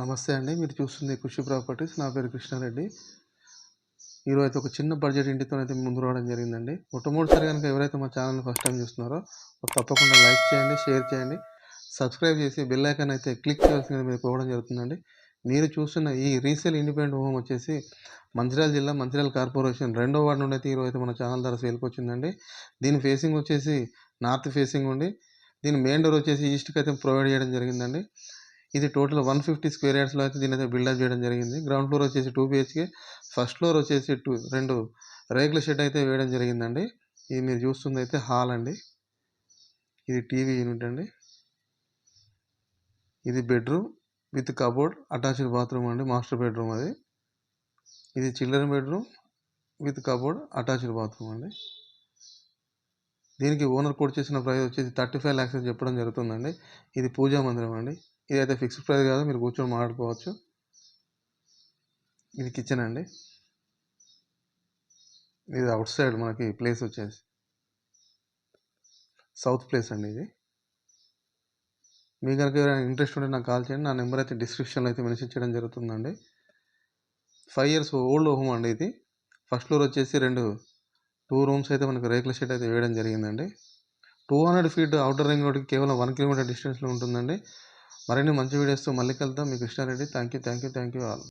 నమస్తే అండి. మీరు చూస్తుంది కృషి ప్రాపర్టీస్. నా పేరు కృష్ణారెడ్డి. ఈరోజు అయితే ఒక చిన్న బడ్జెట్ ఇంటితో అయితే ముందు రావడం జరిగిందండి. మొట్టమొదటిసారి కనుక ఎవరైతే మా ఛానల్ని ఫస్ట్ టైం చూస్తున్నారో తప్పకుండా లైక్ చేయండి షేర్ చేయండి. సబ్స్క్రైబ్ చేసి బెల్ ఐకాన్ అయితే క్లిక్ చేయాల్సింది మీరు పోవడం జరుగుతుందండి. మీరు చూస్తున్న ఈ రీసేల్ ఇండిపెండెంట్ హోమ్ వచ్చేసి మంచిర్యాల జిల్లా మంచిర్యాల కార్పొరేషన్ రెండో వార్డు నుండి అయితే ఈరోజు అయితే మన ఛానల్ ద్వారా సేల్కి వచ్చిందండి. దీని ఫేసింగ్ వచ్చేసి నార్త్ ఫేసింగ్ ఉండి దీని మెయిన్ డోర్ వచ్చేసి ఈస్ట్కి అయితే ప్రొవైడ్ చేయడం జరిగిందండి. ఇది టోటల్ వన్ ఫిఫ్టీ స్క్వేర్ యార్డ్స్లో అయితే దీని అయితే బిల్డప్ చేయడం జరిగింది. గ్రౌండ్ ఫ్లోర్ వచ్చేసి టూ బిహెచ్కే ఫస్ట్ ఫ్లోర్ వచ్చేసి టూ రెండు రేకుల షెడ్ అయితే వేయడం జరిగిందండి. ఇది మీరు చూస్తుంది అయితే హాల్ అండి. ఇది టీవీ యూనిట్ అండి. ఇది bedroom with cupboard attached bathroom అండి మాస్టర్ బెడ్రూమ్ అది. ఇది children bedroom with cupboard attached bathroom అండి. దీనికి ఓనర్ కోడ్ చేసిన ప్రైస్ వచ్చేసి థర్టీ ఫైవ్ ల్యాక్స్ చెప్పడం జరుగుతుందండి. ఇది పూజా మందిరం అండి. ఇదైతే ఫిక్స్డ్ ప్రైస్ కాదు మీరు కూర్చొని మాట్లాడుకోవచ్చు. ఇది కిచెన్ అండి. ఇది అవుట్ సైడ్ మనకి ప్లేస్ వచ్చేసి. సౌత్ ప్లేస్ అండి ఇది. మీ కనుక ఎవరైనా ఇంట్రెస్ట్ ఉంటే నాకు కాల్ చేయండి. నా నెంబర్ అయితే డిస్క్రిప్షన్లో అయితే మెన్షన్ చేయడం జరుగుతుందండి. ఫైవ్ ఇయర్స్ ఓల్డ్ హోమ్ అండి ఇది. ఫస్ట్ ఫ్లోర్ వచ్చేసి రెండు టూ రూమ్స్ అయితే మనకు రేకుల షెడ్ అయితే వేయడం జరిగిందండి. Two hundred feet outer ring రోడ్కి కేవలం వన్ కిలోమీటర్ డిస్టెన్స్లో ఉంటుందండి. మరిన్ని మంచి వీడియోస్తో మళ్ళీ కలుద్దాం. మీ Krishnareddy. Thank you thank you thank you all